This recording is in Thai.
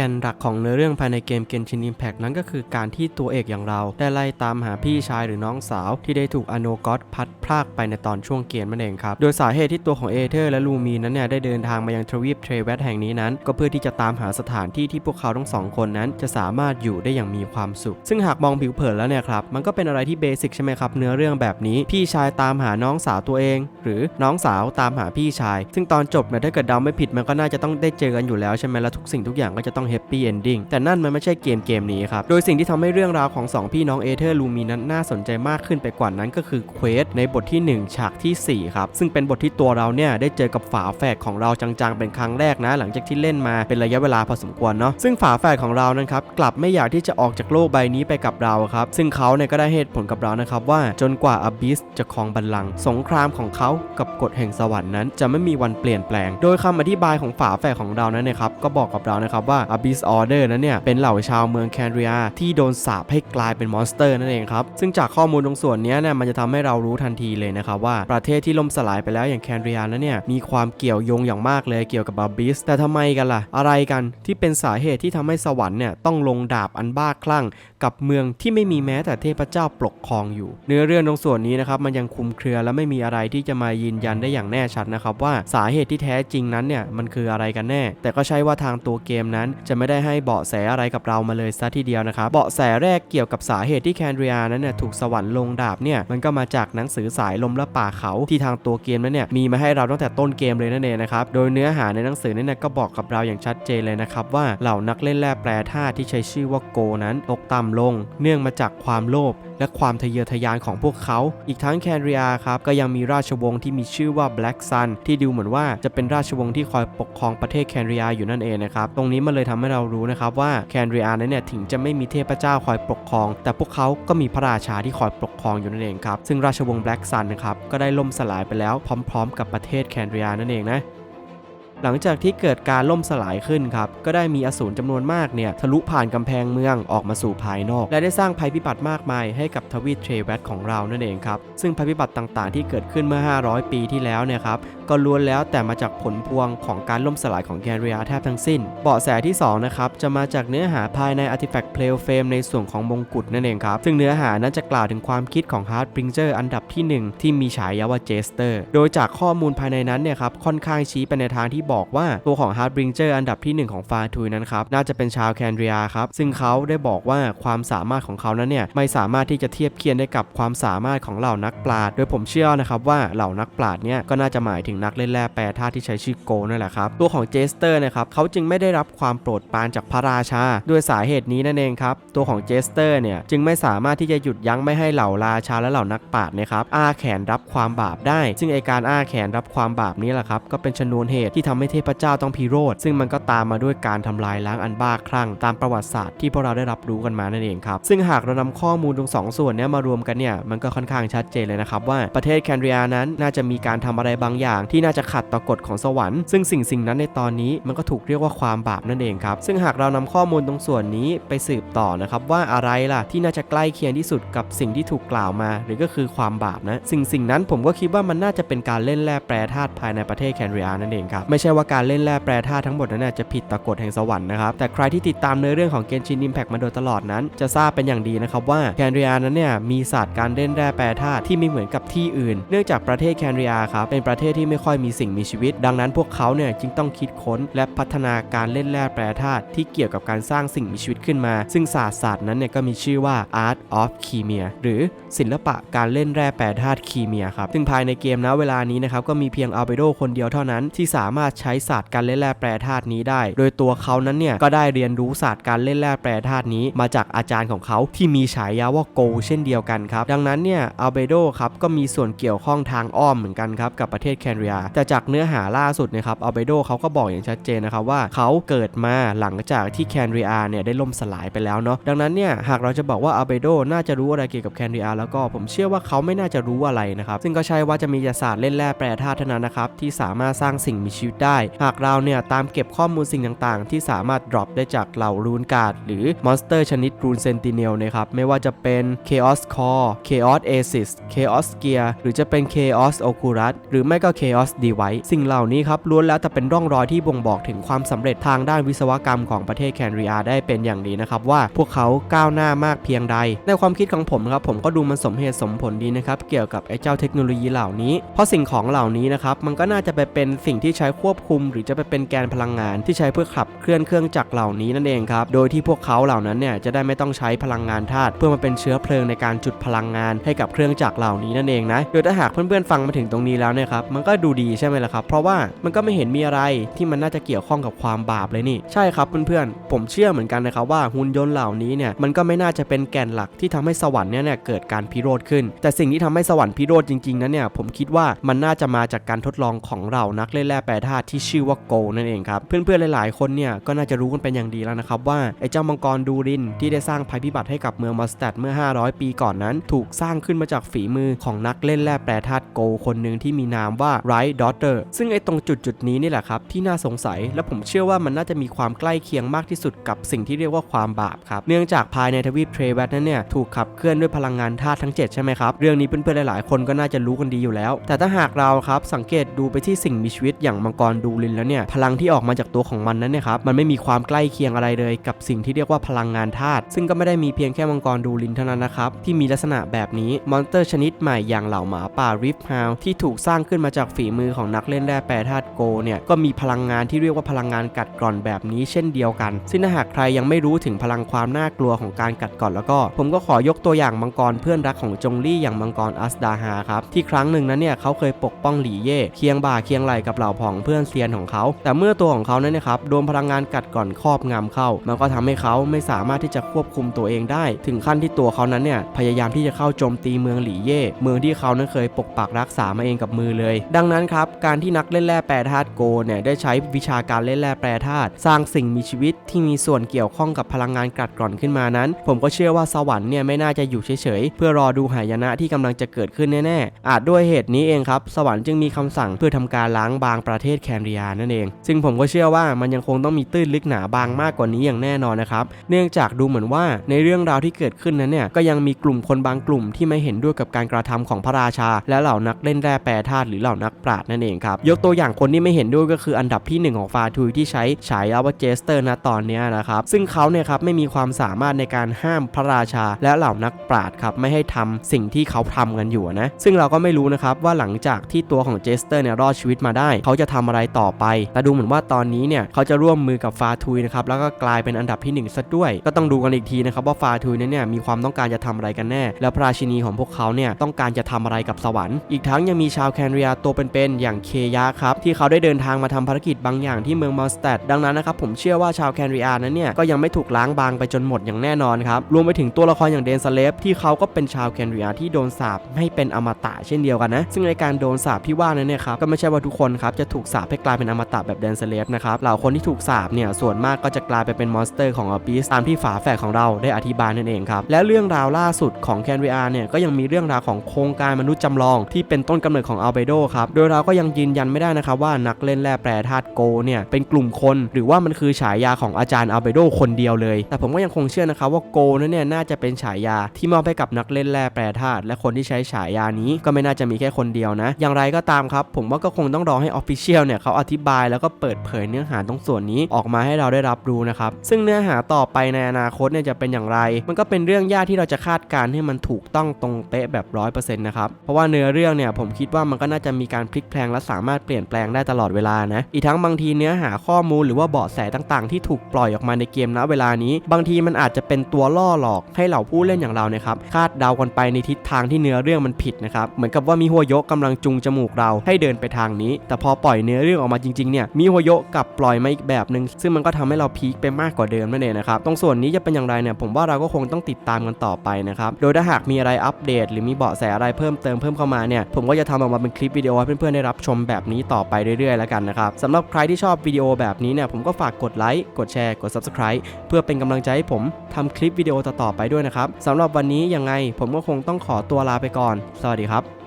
แกนหลักของเนื้อเรื่องภายในเกม Genshin Impact นั้นก็คือการที่ตัวเอกอย่างเราได้ไล่ตามหาพี่ชายหรือน้องสาว ที่ได้ถูกอโนกอสพัดพรากไปในตอนช่วงเกมนั่นเองครับ โดยสาเหตุที่ตัวของเอเธอร์และลูมีนั้นเนี่ยได้เดินทางมายังทวีปเทรเวสแห่งนี้นั้น ก็เพื่อที่จะตามหาสถานที่ที่พวกเขาทั้งสองคนนั้น จะสามารถอยู่ได้อย่างมีความสุข ซึ่งหากมองผิวเผินแล้วเนี่ยครับมันก็เป็นอะไรที่เบสิกใช่ไหมครับเนื้อเรื่องแบบนี้พี่ชายตามหาน้องสาวตัวเอง หรือน้องสาวตามหาพี่ชาย ซึ่งตอนจบเนี่ยถ้าเกิดเดาไม่ผิดมันก็น่าจะต้องได้เจอกันอยู่แล้วใช่ไหมแล้วทุกสิ่งทุกอย่างก็จะต้องแฮปปี้เอนดิ้งแต่นั่นมันไม่ใช่เกมเกมนี้ครับ โดยสิ่งที่ทำให้เรื่องราวของ 2 พี่น้องเอเธอร์ลูมีนั้นน่าสนใจมากขึ้นไปกว่านั้นก็คือเควสในบทที่ 1 ฉากทีสี่ 4 ครับ ซึ่งเป็นบทที่ตัวเราเนี่ยได้เจอกับฝาแฝดของเราจังๆ เป็นครั้งแรกนะ หลังจากที่เล่นมาเป็นระยะเวลาพอสมควรเนาะซึ่งฝาแฝดของเรานั้นครับกลับไม่อยากที่จะออกจากโลกใบนี้ไปกับเราครับซึ่งเขาเนี่ยก็ได้เหตุผลกับเรานะครับว่าจนกว่าอบิสจะครองบัลลังก์สงครามของเขากับกฎแห่งสวรรค์นั้น จะไม่มีวันเปลี่ยนแปลง โดยคำอธิบายของฝาแฝดของเรานั้นนะครับก็บอกกับเรานะครับว่าบิสออเดอร์นั้นเนี่ยเป็นเหล่าชาวเมืองแคนเรียที่โดนสาปให้กลายเป็นมอนสเตอร์นั่นเองครับ ซึ่งจากข้อมูลตรงส่วนนี้เนี่ยมันจะทำให้เรารู้ทันทีเลยนะครับว่าประเทศที่ล่มสลายไปแล้วอย่างแคนเรียนั้นเนี่ยมีความเกี่ยวโยงอย่างมากเลยเกี่ยวกับบาบิสแต่ทำไมกันล่ะ อะไรกันที่เป็นสาเหตุที่ทำให้สวรรค์เนี่ยต้องลงดาบอันบ้าคลั่งกับเมืองที่ไม่มีแม้แต่เทพเจ้าปกครองอยู่ เนื้อเรื่องตรงส่วนนี้นะครับมันยังคุมเครือและไม่มีอะไรที่จะมายืนยันได้อย่างแน่ชัดนะครับว่าสาเหตุที่แท้จริงนั้นเนี่ยมันคืออะไรกันแน่ แต่ก็ใช่ว่าทางตัวเกมนั้น จะไม่ได้ให้เบาะแสอะไรกับเรามาเลยซะทีเดียวนะครับเบาะแสแรกเกี่ยวกับสาเหตุที่แคนเรียนั้นเนี่ยถูกสวรรค์ลงดาบเนี่ยมันก็มาจากหนังสือสายลมและป่าเขาที่ทางตัวเกมนั้นเนี่ยมีมาให้เราตั้งแต่ต้นเกมเลยนั่นเองนะครับโดยเนื้อหาในหนังสือนั้นเนี่ยก็บอกกับเราอย่างชัดเจนเลยนะครับว่าเหล่านักเล่นแร่แปรธาตุที่ใช้ชื่อว่าโกนั้นตกต่ำลง เนื่องมาจากความโลภและความทะเยอทะยานของพวกเขา อีกทั้งแคนเรียครับก็ยังมีราชวงศ์ที่มีชื่อว่า Black Sun ที่ดูเหมือนว่าจะเป็นราชวงศ์ที่คอยปกครองประเทศแคนเรียอยู่นั่นเองนะครับ ตรงนี้มันเลยทำให้เรารู้นะครับว่าแคนเรียนั้นเนี่ยถึงจะไม่มีเทพเจ้าคอยปกครอง แต่พวกเขาก็มีพระราชาที่คอยปกครองอยู่นั่นเองครับ ซึ่งราชวงศ์ Black Sun นะครับก็ได้ล่มสลายไปแล้วพร้อม ๆ กับประเทศแคนเรียนั่นเองนะ หลังจากที่เกิดการล่มสลายขึ้นครับก็ได้มีอสูรจำนวนมากเนี่ยทะลุผ่านกำแพงเมืองออกมาสู่ภายนอก และได้สร้างภัยพิบัติมากมายให้กับทวีตเทรเวสของเรานั่นเองครับซึ่งภัยพิบัติต่างๆ ที่เกิดขึ้นเมื่อ 500 ปีที่แล้วเนี่ยครับ ก็ล้วนแล้วแต่มาจากผลพวงของการล่มสลายของแกเรียแทบทั้งสิ้น เบาะแสที่2นะครับจะมาจากเนื้อหาภายใน Artifact Play Frame ในส่วนของมงกุฎนั่นเองครับ ซึ่งเนื้อหานั้นจะกล่าวถึงความคิดของ Heartbringer อันดับที่ 1 ที่มีฉายาว่าเจสเตอร์โดยจากข้อมูลภายในนั้นเนี่ยครับค่อนข้างชี้ไปในทางที่บอกว่าตัวของ Heartbringer อันดับที่ 1 ของฟาทุยนั้นครับน่าจะเป็นชาวแคนเรียครับซึ่งเขาได้บอกว่าความสามารถของเขานั้นเนี่ยไม่สามารถที่จะเทียบเคียงได้กับความสามารถของเหล่านักปราชญ์โดยผมเชื่อนะครับว่าเหล่านักปราชญ์เนี่ยก็น่าจะหมายถึงนักเล่นแร่แปรธาตุที่ใช้ชื่อโกนั่นแหละครับตัวของเจสเตอร์นะครับเขาจึงไม่ได้รับความโปรดปรานจากพระราชา ด้วยสาเหตุนี้นั่นเองครับตัวของเจสเตอร์เนี่ยจึงไม่สามารถที่จะหยุดยั้งไม่ให้เหล่าราชาและเหล่านักปราชญ์นะครับอ้าแขนรับความบาปได้ ซึ่งไอการอ้าแขนรับความบาปนี้แหละครับก็เป็นชนวนเหตุที่ทำให้เทพเจ้าต้องพิโรธซึ่งมันก็ตามมาด้วยการทำลายล้างอันบ้าคลั่งตามประวัติศาสตร์ที่พวกเราได้รับรู้กันมานั่นเองครับซึ่งหากเรานำข้อมูลตรงสองส่วนนี้มารวมกันเนี่ยมันก็ค่อนข้างชัดเจนเลยนะครับว่าประเทศแคนเรียนั้นน่าจะมีการทำอะไรบางอย่างที่น่าจะขัดต่อกฎของสวรรค์ ซึ่งสิ่งสิ่งนั้นในตอนนี้มันก็ถูกเรียกว่าความบาปนั่นเองครับ ซึ่งหากเรานำข้อมูลตรงส่วนนี้ไปสืบต่อนะครับว่าอะไรล่ะที่น่าจะใกล้เคียงที่สุดกับสิ่งที่ถูกกล่าวมา หรือก็คือความบาปนะ สิ่งสิ่งนั้นผมก็คิดว่ามันน่าจะเป็นการเล่นแร่แปรธาตุภายในประเทศแคนเรียนั่นเองครับไม่ใช่ว่าการเล่นแร่แปรธาตุทั้งหมดนั้นจะผิดต่อกฎแห่งสวรรค์นะครับแต่ใครที่ติดตามเนื้อเรื่องของเกนชินอิมแพกมาโดยตลอดนั้น จะทราบเป็นอย่างดีนะครับว่าแคนเรียนั้นเนี่ยมีศาสตร์การเล่นแร่แปรธาตุที่ไม่เหมือนกับที่อื่น เนื่องจากประเทศแคนเรียครับเป็นประเทศที่ไม่ค่อยมีสิ่งมีชีวิต ดังนั้นพวกเขาเนี่ยจึงต้องคิดค้นและพัฒนาการเล่นแร่แปรธาตุที่เกี่ยวกับการสร้างสิ่งมีชีวิตขึ้นมา ซึ่งศาสตร์ศาสตร์นั้นเนี่ยก็มีชื่อว่า Art of Chemia หรือศิลปะการเล่นแร่แปรธาตุคีเมียครับ ซึ่งภายในเกมนะเวลานี้นะครับก็มีเพียงอัลเบโดคนเดียวเท่านั้น ที่สามารถใช้ศาสตร์การเล่นแร่แปรธาตุนี้ได้ โดยตัวเขานั้นเนี่ยก็ได้เรียนรู้ศาสตร์การเล่นแร่แปรธาตุนี้มาจากอาจารย์ของเขาที่มีฉายาว่าโกเช่นเดียวกันครับ ดังนั้นเนี่ยอัลเบโดครับก็มีส่วนเกี่ยวข้องทางอ้อมเหมือนกันครับกับประเทศแคนเรียแต่จากเนื้อหาล่าสุดนะครับอัลเบโดเขาก็บอกอย่างชัดเจนนะครับว่าเขาเกิดมาหลังจากที่แคนเรียเนี่ยได้ล่มสลายไปแล้วเนาะดังนั้นเนี่ยหากเราจะบอกว่าอัลเบโดน่าจะรู้อะไรเกี่ยวกับแคนเรียแล้วก็ผมเชื่อว่าเขาไม่น่าจะรู้อะไรนะครับซึ่งก็ใช่ว่าจะมีศาสตร์เล่นแร่แปรธาตุเท่านั้นนะครับที่สามารถสร้างสิ่งมีชีวิตได้ หากเราเนี่ยตามเก็บข้อมูลสิ่งต่างๆ ที่สามารถ drop ได้จากเหล่ารูนการ์ดหรือมอนสเตอร์ชนิดรูนเซนติเนลนะครับไม่ว่าจะเป็น Chaos Core Chaos Asis Chaos Gear หรือจะเป็น Chaos Oculus หรือไม่ก็ Chaos Chaos Device สิ่งเหล่านี้ครับล้วนแล้วแต่เป็นร่องรอยที่บ่งบอกถึงความสำเร็จทางด้านวิศวกรรมของประเทศแคนเรียได้เป็นอย่างดีนะครับว่าพวกเขาก้าวหน้ามากเพียงใด ในความคิดของผมครับผมก็ดูมันสมเหตุสมผลดีนะครับเกี่ยวกับไอ้เจ้าเทคโนโลยีเหล่านี้ เพราะสิ่งของเหล่านี้นะครับมันก็น่าจะไปเป็นสิ่งที่ใช้ควบคุม หรือจะไปเป็นแกนพลังงานที่ใช้เพื่อขับเคลื่อนเครื่องจักรเหล่านี้นั่นเองครับโดยที่พวกเขาเหล่านั้นเนี่ยจะได้ไม่ต้องใช้พลังงานธาตุเพื่อมาเป็นเชื้อเพลิงในการจุดพลังงานให้กับเครื่องจักรเหล่านี้นั่นเองนะโดยถ้าหากเพื่อนๆฟังมาถึงตรงนี้แล้วเนี่ยครับมันก็ดูดีใช่ไหมล่ะครับ เพราะว่ามันก็ไม่เห็นมีอะไรที่มันน่าจะเกี่ยวข้องกับความบาปเลยนี่ ใช่ครับเพื่อนๆ ผมเชื่อเหมือนกันนะครับว่าหุ่นยนต์เหล่านี้เนี่ยมันก็ไม่น่าจะเป็นแก่นหลักที่ทำให้สวรรค์เนี่ยเกิดการพิโรธขึ้น แต่สิ่งที่ทำให้สวรรค์พิโรธจริงๆนั้นเนี่ยผมคิดว่ามันน่าจะมาจากการทดลองของเรานักเล่นแร่แปรธาตุที่ชื่อว่าโกนั่นเองครับเพื่อนๆหลายๆคนเนี่ยก็น่าจะรู้กันเป็นอย่างดีแล้วนะครับว่าไอ้เจ้ามังกรดูรินที่ได้สร้างภัยพิบัติให้กับเมืองมอสแตดเมื่อ 500 ปีก่อนนั้น ถูกสร้างขึ้นมาจากฝีมือของนักเล่นแร่แปรธาตุโกคนหนึ่งที่มีนามว่าไรท์ดอเตอร์ซึ่งไอ้ตรงจุดจุดนี้นี่แหละครับ ที่น่าสงสัยและผมเชื่อว่ามันน่าจะมีความใกล้เคียงมากที่สุดกับสิ่งที่เรียกว่าความบาปครับ เนื่องจากภายในทวีปเทรแวตนั้นเนี่ยถูกขับเคลื่อนด้วยพลังงานธาตุทั้ง 7 ใช่ไหมครับ เรื่องนี้เพื่อนๆหลายๆคนก็น่าจะรู้กันดีอยู่แล้ว แต่ถ้าหากเราครับสังเกตดูไปที่สิ่งมีชีวิตอย่างมังกรดูลินแล้วเนี่ยพลังที่ออกมาจากตัวของมันนั้นเนี่ยครับมันไม่มีความใกล้เคียงอะไรเลยกับสิ่งที่เรียกว่าพลังงานธาตุซึ่งก็ไม่ได้มีเพียงแค่มังกรดูลินเท่านั้นนะครับที่มีลักษณะแบบนี้มอนสเตอร์ชนิดใหม่อย่างเหล่าหมาป่าริฟฮาวที่ถูกสร้างขึ้นมาจากฝีมือของนักเล่นแร่แปรธาตุโกเนี่ยก็มีพลังงานที่เรียกว่าพลังงานกัดกร่อนแบบนี้เช่นเดียวกัน ซึ่งถ้าหากใครยังไม่รู้ถึงพลังความน่ากลัวของการกัดกร่อนแล้วก็ ผมก็ขอยกตัวอย่างมังกรเพื่อนรักของจงลี่อย่างมังกรอัสดาฮาครับที่ครั้งหนึ่งนั้นเนี่ยเขาเคยปกป้องหลี่เย่เคียงบ่าเคียงไหลกับเหล่าผองเพื่อนเซียนของเขา แต่เมื่อตัวของเขานั้นนยครับโดนพลังงานกัดกร่อนครอบงำเข้า มันก็ทำให้เขาไม่สามารถที่จะควบคุมตัวเองได้ ถึงขั้นที่ตัวเขานั้นเนี่ยพยายามที่จะเข้าโจมตีเมืองหลี่เย่เมืองที่เขานั้นเคยปกปักรักษามาเองกับมือเลย ดังนั้นครับ การที่นักเล่นแร่แปรธาตุโกเนี่ยได้ใช้วิชาการเล่นแร่แปรธาตุสร้างสิ่งมีชีวิตที่มีส่วนเกี่ยวข้องกับพลังงานกัดกร่อนขึ้นมานั้น ผมก็เชื่อว่าสวรรค์เนี่ยไม่น่าจะอยู่เฉยๆเพื่อรอดูหายนะที่กำลังจะเกิดขึ้นแน่ๆอาจด้วยเหตุนี้เองครับสวรรค์จึงมีคำสั่งเพื่อทำการล้างบางประเทศแคนเรียนั่นเอง ซึ่งผมก็เชื่อว่ามันยังคงต้องมีตื้นลึกหนาบางมากกว่านี้อย่างแน่นอนนะครับเนื่องจากดูเหมือนว่าในเรื่องราวที่เกิดขึ้นนั้นเนี่ยก็ยังมีกลุ่มคนบางกลุ่มที่ไม่เห็นด้วยกับการกระทำของพระราชา และเหล่านักเล่นแร่แปรธาตุหรือเหล่านักปราชญ์นั่นเองครับ ยกตัวอย่างคนที่ไม่เห็นด้วยก็คืออันดับที่หนึ่งของฟาทุยที่ใช้ฉายาว่าเจสเตอร์ณตอนนี้นะครับ ซึ่งเขาเนี่ยครับไม่มีความสามารถในการห้ามพระราชา และเหล่านักปราชญ์ครับไม่ให้ทำสิ่งที่เขาทำกันอยู่นะ ซึ่งเราก็ไม่รู้นะครับว่าหลังจากที่ตัวของเจสเตอร์เนี่ยรอดชีวิตมาได้ เขาจะทำอะไรต่อไป แต่ดูเหมือนว่าตอนนี้เนี่ยเขาจะร่วมมือกับฟาทุยนะครับแล้วก็กลายเป็นอันดับที่หนึ่งซะด้วย ก็ต้องดูกันอีกทีนะครับว่าฟาทุยเนี่ยมีความต้องการจะทำอะไรกันแน่ แล้วพระราชินีของพวกเขาเนี่ยต้องการจะทำอะไรกับสวรรค์อีกทั้งยังมีชาวแคนเรียตัวเป็นๆอย่างเคยะครับที่เขาได้เดินทางมาทำภารกิจบางอย่างที่เมืองมอสแตดดังนั้นนะครับผมเชื่อว่าชาวแคนเรียนั้นเนี่ยก็ยังไม่ถูกล้างบางไปจนหมดอย่างแน่นอนครับรวมไปถึงตัวละครอย่างเดนสเลฟที่เขาก็เป็นชาวแคนเรียที่โดนสาปให้เป็นอมตะเช่นเดียวกันนะซึ่งในการโดนสาปที่ว่านั้นเนี่ยครับก็ไม่ใช่ว่าทุกคนครับจะถูกสาปให้กลายเป็นอมตะแบบเดนสเลฟนะครับเหล่าคนที่ถูกสาปเนี่ยส่วนมากก็จะกลายไปเป็นมอนสเตอร์ของอบิสตามที่ฝาแฝดของเราได้อธิบายนั่นเองครับและเรื่องราวล่าสุดของแคนเรียเนี่ยก็ยังมีเรื่องราวของโครงการมนุษย์จำลองที่เป็นต้นกำเนิดของอัลเบโดครับโดยเราก็ยังยืนยันไม่ได้นะครับว่านักเล่นแร่แปรธาตุโกเนี่ยเป็นกลุ่มคนหรือว่ามันคือฉายาของอาจารย์อัลเบโดคนเดียวเลย แต่ผมก็ยังคงเชื่อนะครับว่าโกนั้นเนี่ยน่าจะเป็นฉายาที่มอบให้กับนักเล่นแร่แปรธาตุและคนที่ใช้ฉายานี้ก็ไม่น่าจะมีแค่คนเดียวนะ อย่างไรก็ตามครับ ผมว่าก็คงต้องรอให้ออฟฟิเชียลเนี่ยเขาอธิบายแล้วก็เปิดเผยเนื้อหาตรงส่วนนี้ออกมาให้เราได้รับรู้นะครับซึ่งเนื้อหาต่อไปในอนาคตเนี่ยจะเป็นอย่างไร มันก็เป็นเรื่องยากที่เราจะคาดการณ์ให้มันถูกต้องตรงเป๊ะแบบร้อยเปอร์เซ็นต์นะครับเพราะว่าเนื้อเรื่องเนี่ยผมคิดว่ามันก็น่าจะมีการพลิกแพลงและสามารถเปลี่ยนแปลงได้ตลอดเวลานะ อีกทั้งบางทีเนื้อหาข้อมูลหรือว่าเบาะแสต่างๆ ที่ถูกปล่อยออกมาในเกมณเวลานี้ บางทีมันอาจจะเป็นตัวล่อหลอกให้เหล่าผู้เล่นอย่างเราเนี่ยครับคาดเดากันไปในทิศทางที่เนื้อเรื่องมันผิดนะครับเหมือนกับว่ามีหัวโยกกำลังจูงจมูกเราให้เดินไปทางนี้ แต่พอปล่อยเนื้อเรื่องออกมาจริงๆเนี่ยมีหัวโยกกลับปล่อยมาอีกแบบหนึ่งซึ่งมันก็ทำให้เราพีคไปมากกว่าเดิมนั่นเองนะครับตรงส่วนนี้จะเป็นอย่างไรเนี่ยผมว่าเราก็คงต้องติดตามกันต่อไปนะครับโดยถ้าหากมีอะไรอัปเดต หรือมีเบาะแสอะไรเพิ่มเติมเพิ่มเข้ามาเนี่ยผมก็จะทำออกมาเป็นคลิปวิดีโอให้เพื่อนๆได้รับชมแบบนี้ต่อไปเรื่อยๆแล้วกันนะครับสำหรับใครที่ชอบวิดีโอแบบนี้เนี่ยผมก็ฝากกดไลค์กดแชร์กด subscribe เพื่อเป็นกำลังใจให้ผมทำคลิปวิดีโอต่อๆไปด้วยนะครับสำหรับวันนี้ยังไงผมก็คงต้องขอตัวลาไปก่อน สวัสดีครับ